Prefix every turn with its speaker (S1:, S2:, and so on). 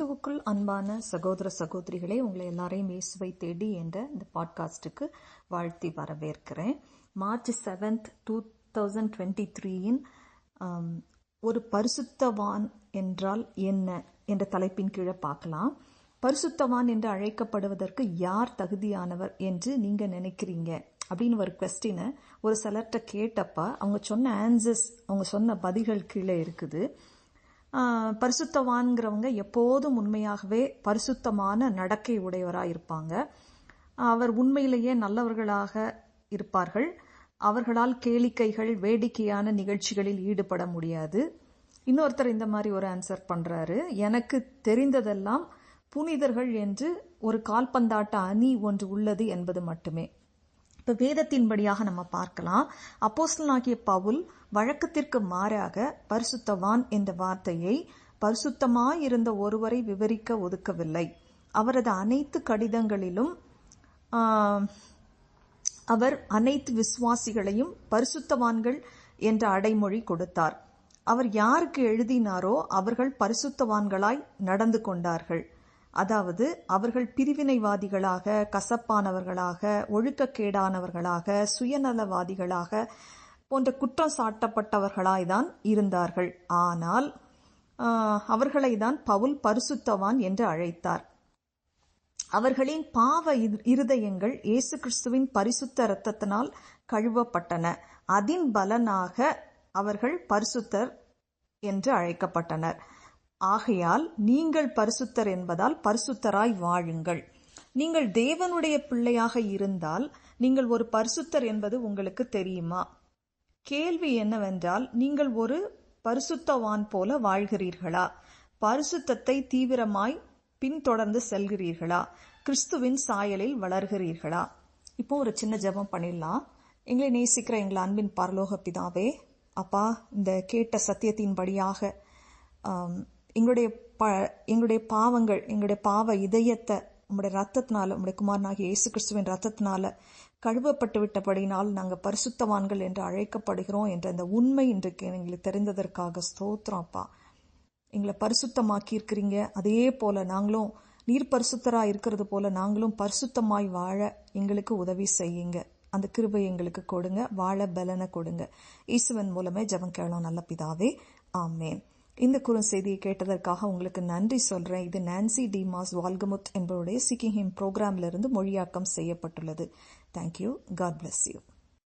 S1: கிறிஸ்துவுக்குள் அன்பான சகோதர சகோதரிகளே உங்களை எல்லாரையும் இயேசுவை தேடி என்ற இந்த பாட்காஸ்ட்டுக்கு வாழ்த்தி வரவேற்கிறேன். March seventh two thousand twenty த்ரீயின் ஒரு பரிசுத்தவான் என்றால் என்ன என்ற தலைப்பின் கீழே பார்க்கலாம். பரிசுத்தவான் என்று அழைக்கப்படுவதற்கு யார் தகுதியானவர் என்று நீங்க நினைக்கிறீங்க? அப்படின்னு ஒரு கொஸ்டினை ஒரு சிலர்கிட்ட கேட்டப்ப அவங்க சொன்ன ஆன்சர்ஸ் அவங்க சொன்ன பதில்கள் கீழே இருக்குது. பரிசுத்தவான்கிறவங்க எப்போதும் உண்மையாகவே பரிசுத்தமான நடக்கை உடையவராக இருப்பாங்க அவர் உண்மையிலேயே நல்லவர்களாக இருப்பார்கள். அவர்களால் கேளிக்கைகள் வேடிக்கையான நிகழ்ச்சிகளில் ஈடுபட முடியாது. இன்னொருத்தர் இந்த மாதிரி ஒரு ஆன்சர் பண்றாரு. எனக்கு தெரிந்ததெல்லாம் புனிதர்கள் என்று ஒரு கால்பந்தாட்ட அணி ஒன்று உள்ளது என்பது மட்டுமே. இப்ப வேதத்தின்படியாக நம்ம பார்க்கலாம். அப்போஸ்தலனாகிய பவுல் வழக்கத்திற்கு மாறாக பரிசுத்தவான் என்ற வார்த்தையை பரிசுத்தமாயிருந்த ஒருவரை விவரிக்க ஒதுக்கவில்லை. அவரது அனைத்து கடிதங்களிலும் அவர் அனைத்து விசுவாசிகளையும் பரிசுத்தவான்கள் என்ற அடைமொழி கொடுத்தார். அவர் யாருக்கு எழுதினாரோ அவர்கள் பரிசுத்தவான்களாய் நடந்து கொண்டார்கள். அதாவது அவர்கள் பிரிவினைவாதிகளாக கசப்பானவர்களாக ஒழுக்கக்கேடானவர்களாக சுயநலவாதிகளாக போன்ற குற்றம் சாட்டப்பட்டவர்களாய்தான் இருந்தார்கள். ஆனால் அவர்களை தான் பவுல் பரிசுத்தவான் என்று அழைத்தார். அவர்களின் பாவ இருதயங்கள் இயேசு கிறிஸ்துவின் பரிசுத்த இரத்தத்தினால் கழுவப்பட்டன. அதன் பலனாக அவர்கள் பரிசுத்தர் என்று அழைக்கப்பட்டனர். ஆகையால் நீங்கள் பரிசுத்தர் என்பதால் பரிசுத்தராய் வாழுங்கள். நீங்கள் தேவனுடைய பிள்ளையாக இருந்தால் நீங்கள் ஒரு பரிசுத்தர் என்பது உங்களுக்கு தெரியுமா? கேள்வி என்னவென்றால் நீங்கள் ஒரு பரிசுத்தவான் போல வாழ்கிறீர்களா? பரிசுத்தத்தை தீவிரமாய் பின்தொடர்ந்து செல்கிறீர்களா? கிறிஸ்துவின் சாயலில் வளர்கிறீர்களா? இப்போ ஒரு சின்ன ஜபம் பண்ணிடலாம். எங்களை நேசிக்கிற எங்கள் அன்பின் பரலோக பிதாவே அப்பா இந்த கேட்ட சத்தியத்தின் படியாக எங்களுடைய ப எங்களுடைய பாவங்கள் எங்களுடைய பாவ இதயத்தை உங்களுடைய ரத்தத்தினால உங்களுடைய குமாரனாகிய இயேசு கிறிஸ்துவின் ரத்தத்தினால கழுவப்பட்டு விட்டபடினால் நாங்கள் பரிசுத்தவான்கள் என்று அழைக்கப்படுகிறோம் என்ற அந்த உண்மை இன்றைக்கு எங்களுக்கு தெரிந்ததற்காக ஸ்தோத்திரம் அப்பா. எங்களை பரிசுத்தமாக்கி இருக்கிறீங்க அதே போல நாங்களும் நீர் பரிசுத்தராக இருக்கிறது போல நாங்களும் பரிசுத்தமாய் வாழ எங்களுக்கு உதவி செய்யுங்க. அந்த கிருபை எங்களுக்கு கொடுங்க. வாழ பலனை கொடுங்க. ஈசுவன் மூலமே ஜபம் கேளோம். நல்ல பிதாவே. ஆமேன். இந்த குறுஞ்செய்தியை கேட்டதற்காக உங்களுக்கு நன்றி சொல்றேன். இது நான்சி டிமாஸ் வால்கமுத் என்பவருடைய சிக்கிங் ஹிம் ப்ரோக்ராம்ல இருந்து மொழியாக்கம் செய்யப்பட்டுள்ளது. Thank you God bless you